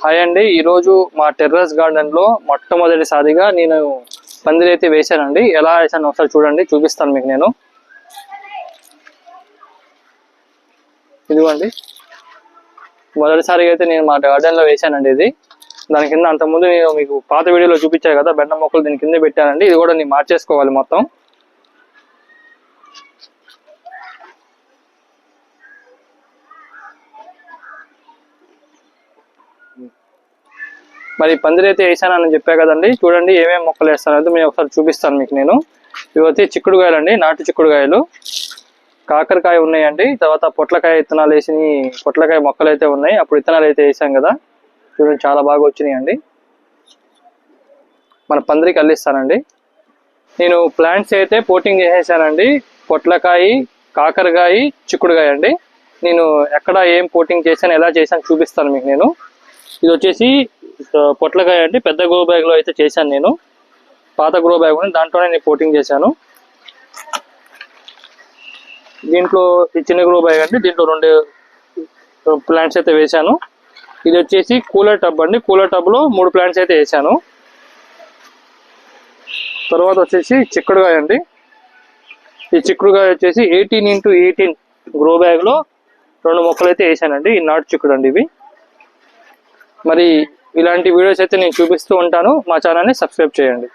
Hi అండి. ఈరోజు మా టెర్రస్ గార్డెన్లో మొట్టమొదటిసారిగా నేను పందిరి అయితే వేశానండి. ఎలా వేసాను ఒకసారి చూడండి. చూపిస్తాను మీకు నేను. ఇదిగోండి. మొదటిసారిగా అయితే నేను మా గార్డెన్లో వేశానండి ఇది. దాని కింద అంతకుముందు నేను మీకు పాత వీడియోలో చూపించాను కదా బెండ మొక్కలు దీని కింద పెట్టానండి. ఇది కూడా నేను మార్చేసుకోవాలి మొత్తం. మరి పందిరి అయితే వేసానని చెప్పా కదండి. చూడండి ఏమేమి మొక్కలు వేస్తాను అయితే మేము ఒకసారి చూపిస్తాను మీకు నేను. ఇవి వచ్చి చిక్కుడుకాయలు అండి నాటు చిక్కుడుకాయలు. కాకరకాయ ఉన్నాయండి. తర్వాత పొట్లకాయ విత్తనాలు వేసి పొట్లకాయ మొక్కలు అయితే ఉన్నాయి. అప్పుడు విత్తనాలు అయితే వేసాం కదా. చూడండి చాలా బాగా వచ్చినాయండి. మన పందిరికి అల్లిస్తానండి. నేను ప్లాంట్స్ అయితే పోటింగ్ చేసేసానండి. పొట్లకాయ కాకరకాయ చిక్కుడుకాయ అండి. నేను ఎక్కడ ఏం పోటింగ్ చేశాను ఎలా చేశాను చూపిస్తాను మీకు నేను. ఇది వచ్చేసి పొట్లకాయ అంటే పెద్ద గ్రో బ్యాగ్లో అయితే చేశాను నేను. పాత గ్రో బ్యాగ్ ఉంది. దాంట్లోనే నేను కోటింగ్ చేశాను. దీంట్లో ఈ చిన్న గ్రో బ్యాగ్ అంటే దీంట్లో రెండు ప్లాంట్స్ అయితే వేశాను. ఇది వచ్చేసి కూలర్ టబ్ అండి. కూలర్ టబ్లో మూడు ప్లాంట్స్ అయితే వేశాను. తర్వాత వచ్చేసి చిక్కుడుకాయ అండి. ఈ చిక్కుడుకాయ వచ్చేసి ఎయిటీన్ ఇంటూ ఎయిటీన్ గ్రో బ్యాగ్లో రెండు మొక్కలు అయితే వేసానండి ఈ నాటు చిక్కుడు అండి ఇవి. మరి ఇలాంటి వీడియోస్ అయితే నేను చూపిస్తూ ఉంటాను. మా ఛానల్ని సబ్స్క్రైబ్ చేయండి.